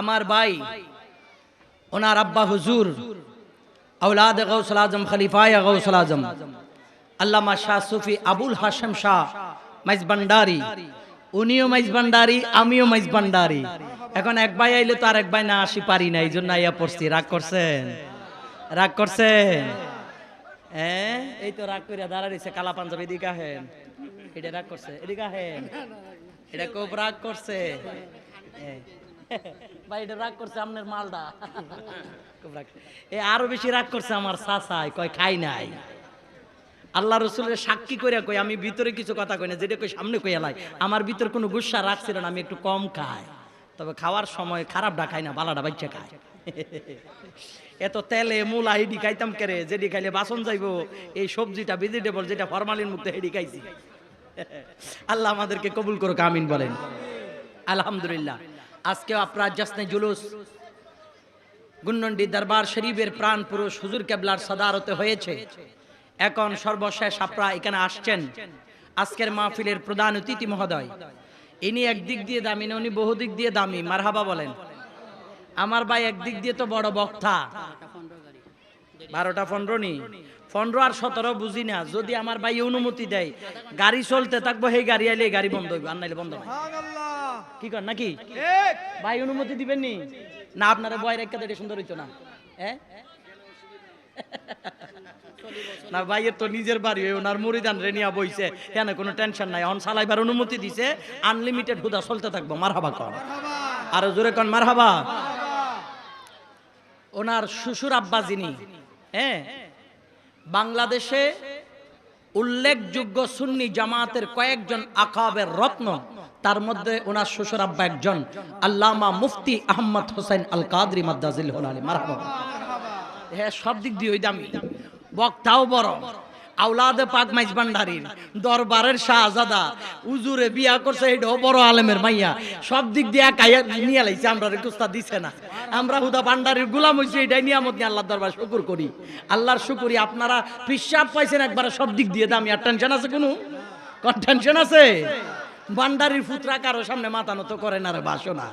আমার ভাই, ওনার আব্বা হুজুর আউলাদ গৌসল আজম, খলিফায় গৌসল আজম, আল্লামা শাহ সুফি আবুল হাসেম শাহ মাইজ ভান্ডারি, উনিও মাইজ ভান্ডারি, আমিও মাইজ ভান্ডারি। এখন এক ভাই আইলে তো আর এক ভাই না আসি পারি না এই জন্য আইয়া পড়ছি। রাগ করছেন? রাগ করছেন? হ্যাঁ এই তো রাগ করিয়া দাঁড়া রয়েছে কালা পাঞ্জাবি এদিকে আহেন। এটা রাগ করছে, এদিকে আহেন। এটা রাগ করছে। ভাই, এটা রাগ করছে আপনার মালটা। এ আরও বেশি রাগ করছে আমার সাসাই কয় খাই নাই। আল্লাহ রসুলের সাক্ষী করে কই আমি ভিতরে কিছু কথা কই না, যেটা কই সামনে কই এলাই। আমার ভিতরে কোনো গুসা রাখছিল না, আমি একটু কম খাই। তবে খাওয়ার সময় খারাপটা খাই না, বালাটা বাচ্চা খায় এত তেলে মূলা হেডি খাইতাম কেরে যেটি খাইলে বাসন যাইবো। এই সবজিটা ভেজিটেবল যেটা ফরমালিন মুক্ত হেডি খাইছি। আল্লাহ আমাদেরকে কবুল করুক, আমিন বলেন। আলহামদুলিল্লাহ। আজকে আপনার জাসনে জুলুস। গুন্নন্ডি দরবার শরীফের প্রাণ পুরুষ হুজুর কেবলার সদারতে হয়েছে। এখন সর্বশেষ আপনারা এখানে আসছেন। আজকের মাহফিলের প্রধান অতিথি মহোদয়। ইনি একদিক দিয়ে দামি না, উনি বহুদিক দিয়ে দামি। মারহাবা বলেন। আমার ভাই একদিক দিয়ে তো বড় বক্তা। বারোটা পনেরো নি। পনেরো আর সতেরো বুঝি না। যদি আমার ভাই অনুমতি দেয়, গাড়ি চলতে থাকব, সেই গাড়ি আইলে গাড়ি বন্ধ হইবে, আর নাইলে বন্ধ নাই। কি কর নাকি? ভাই অনুমতি দিবেন নি না আপনারা বয় রেখা দেখে সুন্দর হইতো না। হ্যাঁ? না ভাইয়ের তো নিজের বাড়ি ওনার মুড়িদান রেনিয়া বইছে। কেন কোনো টেনশন নাই। অন চালাইবার অনুমতি দিছে আনলিমিটেড হুদা চলতে থাকব। মারহাবা কর। আর জোরে কন মারহাবা। ওনার শ্বশুর আব্বা যিনি হ্যাঁ? বাংলাদেশে উল্লেখযোগ্য সুন্নি জামাতের কয়েকজন আকাবের রত্ন, তার মধ্যে ওনার শ্বশুর আব্বা একজন, আল্লামা মুফতি আহমদ হোসেন আল কাদরি মাদ্দাজিল হোলালি মারহাবা। হ্যাঁ সব দিক দিয়ে ওই দামি। বক্তাও বড়। আউলাদে পাক মাইজ ভান্ডারির দরবারের শাহজাদা। উজুরে বিয়া করছে, এটাও বড় আলেমের মাইয়া। সব দিক দিয়ে একাইয়া নিয়ে লাইছে আমরা রেকুস্তা দিছে না। আমরা হুদা ভান্ডারির গুলাম হইছে, এটাই নিয়ামত নিয়ে আল্লাহর দরবার শুকুর করি। আল্লাহর শুকুরি আপনারা পিসাব পাইছেন একবারে সব দিক দিয়ে, দামি আর টেনশন আছে কোনো? কোন টেনশন আছে? ভান্ডারির ফুতরা কারও সামনে মাথা নত করে না রে বাসনা